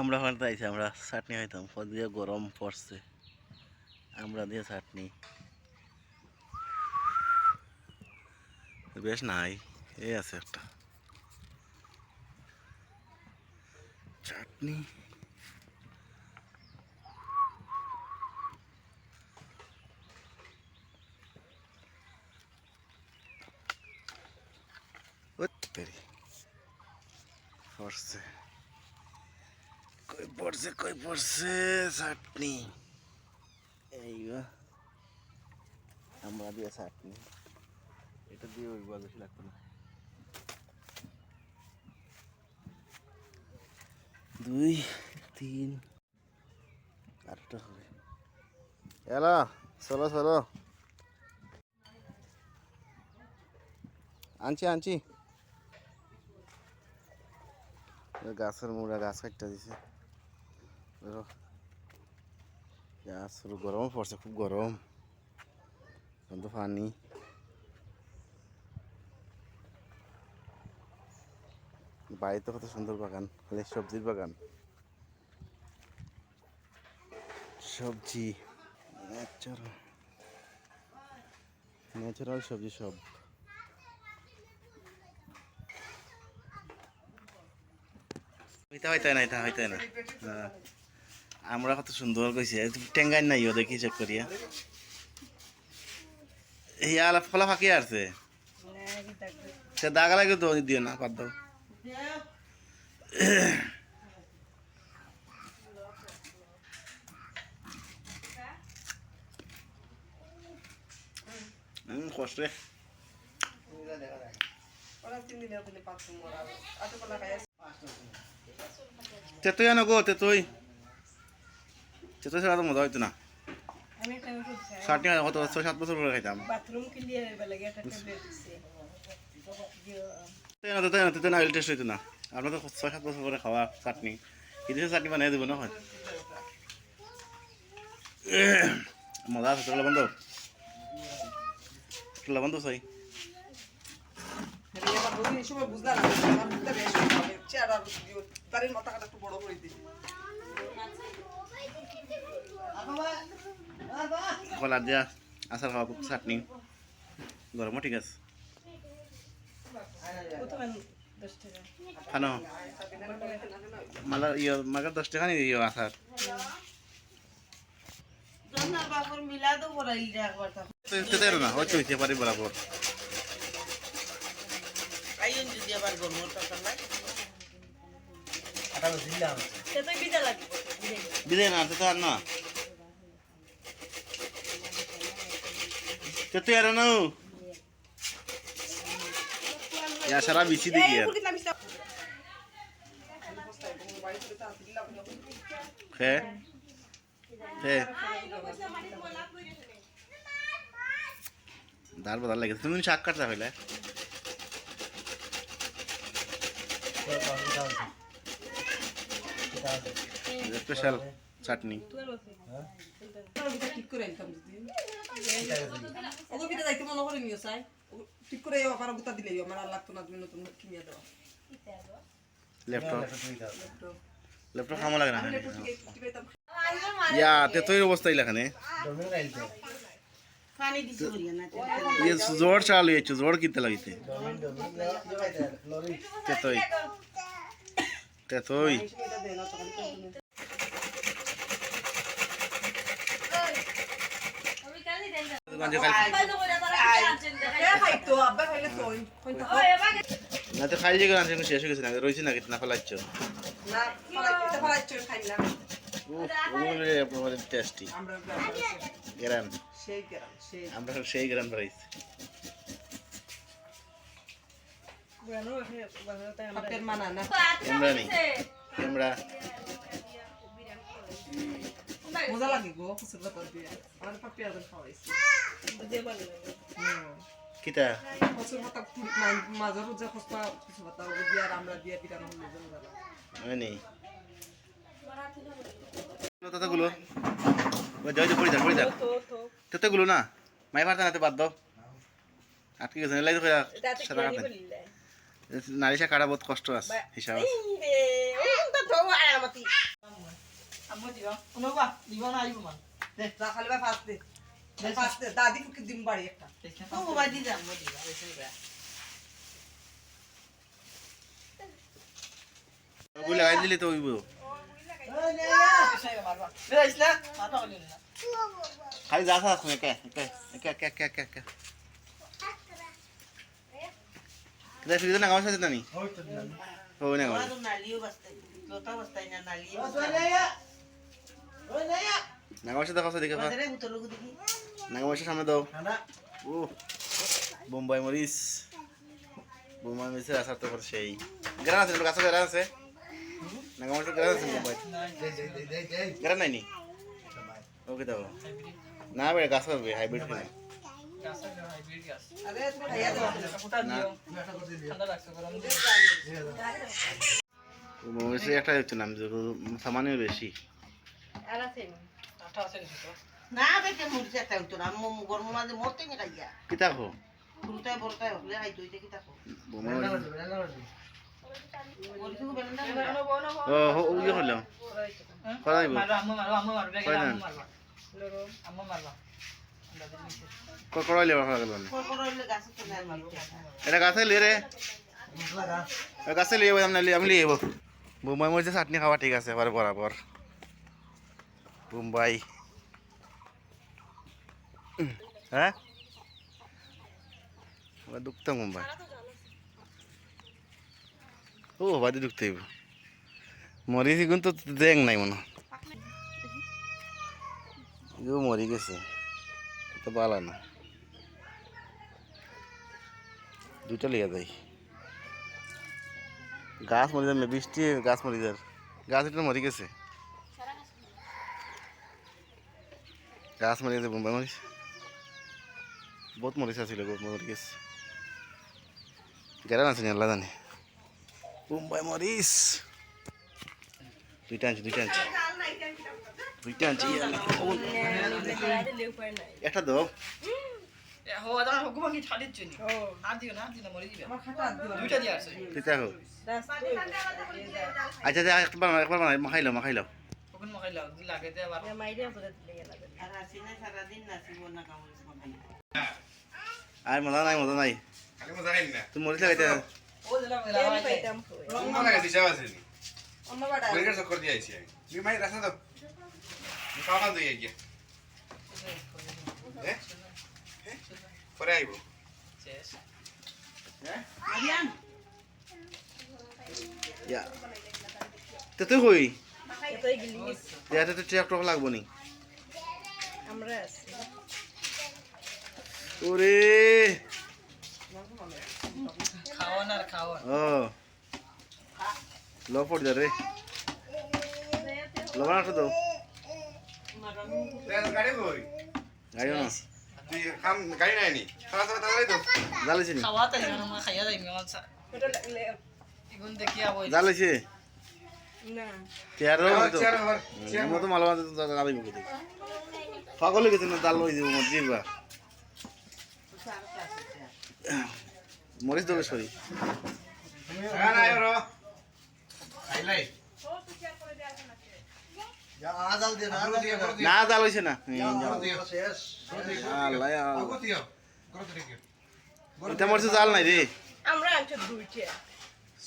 আমরা ওখানে আইছি আমরা চাটনি খাইতাম। কত দিয়ে গরম পড়ছে। আমরা দিয়ে চাটনি। বেশ নাই, এই আছে একটা। চাটনি। পড়ছে। কই পড়ছে কই পড়ছে? চাটনি। এই। আমরা দিয়ে চাটনি। এটা দিয়ে ওই বেশি লাগতো না। দুই, তিন, আটটা হবে। এলা, চলো চলো। আনছি আনছি। গাছের মুড়া গাছ কাটতে দিছে। গরম, পড়ছে খুব গরম। এখন পানি বাড়িতে কত সুন্দর বাগান, খালি সবজির বাগান। সবজি ন্যাচারাল ন্যাচারাল সবজি সব। হইতে হইতে না এটা হইতে না। হ্যাঁ। আমরা কত সুন্দর কইছে। টেঙ্গাই নাই দেখি চেক করিয়া। এই আলা ফলা ফাঁকি আছে সে দাগা লাগে তো দিও না, বাদ দাও। কষ্ট তেতুই আনো গো, তেতুই। তেতুই ছাড়া তো মজা হইতো না। কত? ছয় সাত বছর করে খাইতাম। তেতুই আনো তেতুই না টেস্ট হইতো না। আমরা তো ছয় সাত বছর করে খাওয়া চাটনি। চাটনি বানিয়ে দেবো না হয়। মজা আছে তোর লবণ তো তোর লবণ চাই আরে এবার বুঝি সময় বুঝলাম না বুঝতে বেশ হবে চেহারা তারের মাথা কাটা একটু বড় করে দিই। কলা দিয়া আচার খাওয়া চাটনি। গরমও ঠিক আছে। প্রথমে 10 টাকা খানো। মালা ইয়ে মাগার দশ টাকা নি ইয়ে আচার না হয়তো হইতে পারি বরাবর নাই সে তো বিদা না। না তেতে আর না ইয়া সারা বিছি দিকে আর। খে। খে। দার বদল লাগে। তুমি শাক কাটতা হইলে। স্পেশাল চাটনি ঠিক করে বিদা যাইতে মনে করে নিও চাই ঠিক করে এই আবার গুতা দিলেই আমার আর লাগতো না তুমি নতুন কিনে দাও ল্যাপটপ তো ল্যাপটপ খামো লাগে না ইয়া তেতই অবস্থা ইলাখানে পানি দিছি করিয়া না ইয়ে জোর চাল ইয়ে জোর কিনতে লাগিতে তেতই তেতই এটা দেন না খাইলে তো কইতা খাই যে গান শেষ হয়ে গেছে না রয়েছে না না ফেলাচ্ছ টেস্টি আমরা গ্রাম সেই আমরা সেই গ্রাম মানা আমরা মজা লাগে গো খুচুর কথা দিয়ে আমার পাপি আর খাওয়াইছি কিতা? খুচুর কথা মাঝের যে খসপা খুচুর কথা ওগুলো দিয়ে আর আমরা দিয়ে পিঠা নহলে মজা লাগে আমি তাতাগুলো যাই যে পড়ি যান পড়ি যান তেতেগুলো না মাই পারতে না বাদ দাও আটকে গেছে লাই সারা কাটে কাটা বহুত কষ্ট আছে হিসাব আম্মু দিবা। না আইবো মান। দে খালি বা ফাস্ট দে। দাদি ফুকি দিম বাড়ি একটা। তো মোবাইল দি যাম বেয়া বুঝলে লাগাই দিলি তো ওইব খালি যা থাক একে একে একে একে একে একে একে। না? নানি ও নালিও বাস্তাই বাস্তাই নালিও উতলো দেখি। না গামছা সামনে দাও। ও বোম্বাই মরিচ। বোম্বাই মরিচের আচার তো সেই। গ্রান আছে গাছ গ্রান আছে। না গামছা গ্রান আছে বোম্বাই। গ্রান নাই নি? ওকে দাও। না বেড়ে গাছ হবে হাইব্রিড কিনা একটা হচ্ছে নাম সামান্য বেশি। না বেটে মুরছে একটা উতলো আমি গরম মাঝে মরতে নি খাইয়া। কিতা খো ফুলটাই বড়টাই হলে খাই দইতে কি থাকো বোম্বাই মরিছে বেলেন্ডা ও হো হলো করা যাইব করাইলে ভালো লাগল না পর পর হইলে গাছ তো নাই মারতে এটা গাছে লিয়ে আমি লিয়ে বোম্বাই মরিচে চাটনি খাওয়া ঠিক আছে এবার বরাবর। বোম্বাই হ্যাঁ? দুখতাম বোম্বাই ও বাদি দুখতে মরিচ কিন্তু দেখ নাই মনে হয়। মরি গেছে। তো বালা না। দুইটা লিয়ে যাই। গাছ মরি যাবে বৃষ্টি, গাছ মরি যার গাছ এটা মরি গেছে। গাছ মরি গেছে বোম্বাই মরিচ বহুত মরিচ আছিল বহুত মরি গেছে গেরান আছে আল্লাহ জানে। বোম্বাই মরিচ দুইটা আনছি দুইটা আনছি। দুইটা আনছি একটা দাও। আমার খাটা দিও দুইটা হোক আচ্ছা আচ্ছা একবার একবার মাখাই লও মাখাই লও আর হাসিনা সারাদিন নাচিব না কামড়িস মাখাই আর মজা নাই মজা নাই। খালি মজা খাই না। তুমি মরিচ লাগাইতে মজা লাগে দিশাও আছে নি? অন্য বাড়া। পরিকার চক্কর দিয়ে আইছি আমি। তুমি মাই রাস্তা দাও খাওয়া খান গিয়া। হ্যাঁ? পরে আইব। আরিয়ান? ইয়া। তো তুই কই? ইয়াতে তো ট্রাক্টর লাগবো নি। ওরে। ও। পড় যা রে। লবণ আসো তো গাড়ি কই গাড়ি না। তুই কাম গাড়ি নাই নি। খাওয়া তাড়াতাড়ি না। খাইয়া যাই চেয়ার হবার মো তো। মালবা জ্বালাইব কি পাগল গেছে না জাল লই দিব মর দিবা মরিচ দলে সরি দিও। না জাল হইছে না। এটা মরিচ জাল। নাই রে। আমরা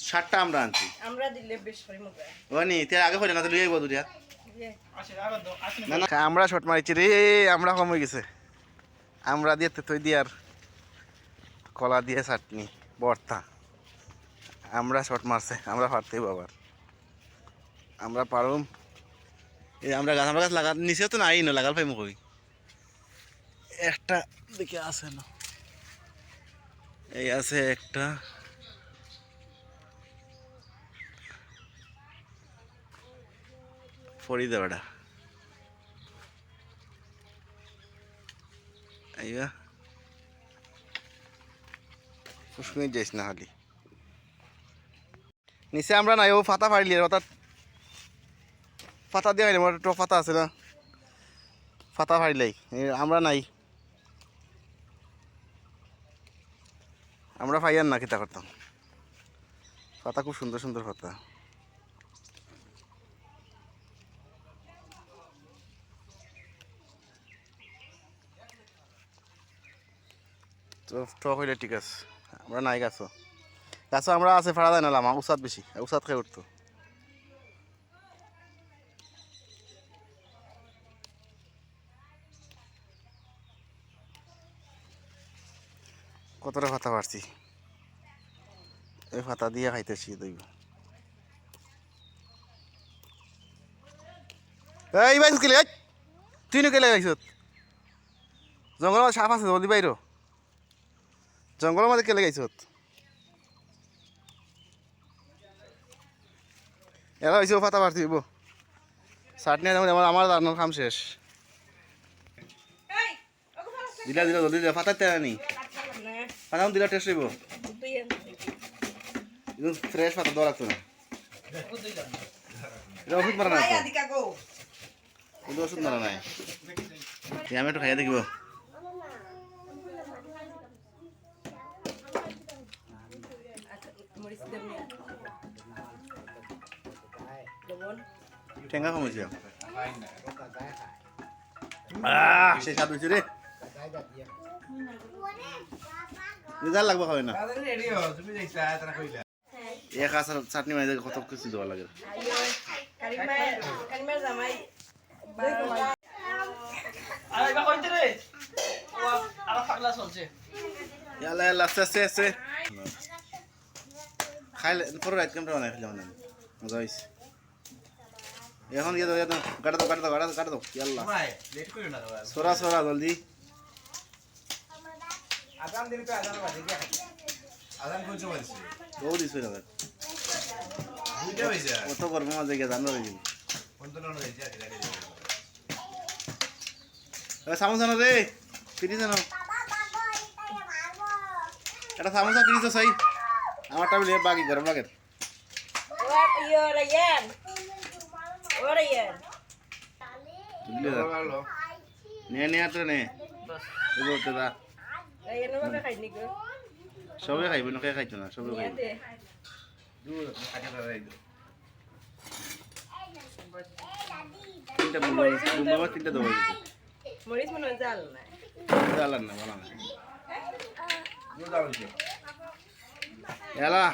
সাতটা আমরা আনছি। আমরা দিলে বেশ করে মজা ও নি তে আগে হইলে না তো আমরা শট মারিছি রে আমরা কম হয়ে গেছে। আমরা দিয়ে তুই দিয়ে আর কলা দিয়ে চাটনি বর্তা। আমরা শট মারছে আমরা পারতেই বাবার আমরা পারুম। এই আমরা গাছ আমরা গাছ লাগা নিচে তো নাই না লাগাল পাইম কই? একটা দিকে আছে না। এই আছে একটা। ফড়ি দেওয়াটা আইবা ফুসকুনি নিচে আমরা নাই, ও ফাতা ফাড়িলি অর্থাৎ ফাতা দিয়ে আমার তো ফাতা আছে না। ফাতা ফাড়িলাই আমরা নাই। আমরা ফাইয়ার না কিতা করতাম। ফাতা খুব সুন্দর সুন্দর ফাতা। টক হইলে ঠিক আছে। আমরা নাই গাছ। গাছ আমরা আছে, ফাড়া দেয় না লামা, উসাদ বেশি, উসাদ খেয়ে উঠতো। কতটা ফাতা পারছি? এই ফাতা দিয়ে খাইতেছি দইব এই বাইস এই, তুই নো গাইছত জঙ্গলের মধ্যে সাপ আছে জলদি বাইর। জঙ্গলের মধ্যে কেলে গাইছত এরা হয়েছে ফাতা পারছি বো চাটনি যেমন আমার আমার রান্নার কাম শেষ। দিলা দিলা জলদি দিলা ফাতা তেরা নি না ফাতা দিলা টেস্ট হইব। একদম ফ্রেশ ফাতা দেওয়া লাগতো না। এটা ওষুধ মারা আদিকা ওষুধ মারা নাই। আমি একটু খাইয়া দেখিব। ঠেঙ্গা কমেছে। সেই স্বাদ হয়েছে রে। রেজাল্ট লাগবে হয় না। এক আসার চাটনি মাইতে কত কিছু দেওয়া লাগে। খাইলে পরে রাত কেমন মানে মজা হয়েছে এখন ইয়ে দাও দাও কাটা দাও কাটা দাও কাটা দাও কাটা দাও ইয়াল্লা ভাই লেট করিও না বাবা সরা সরা জলদি আজান দিলে তো আজান বাজে কি আজান কোন সময় দিছে বউ দিছো না দুইটা হইছে কত করব মাঝে গিয়ে জানো রে কোন তো নন হইছে আগে লাগে সামোসা না রে ফিরিস না এটা সামোসা ফিরিস চাই আমারটা বাকি গরম লাগে ইয়ো রায়ান না নে নে। দা। গো। সবে খাইব না খাইতো না সবে খাইব। তিনটা বুম্বা তিনটা দেবো মরিস মনে জাল না। না এলা।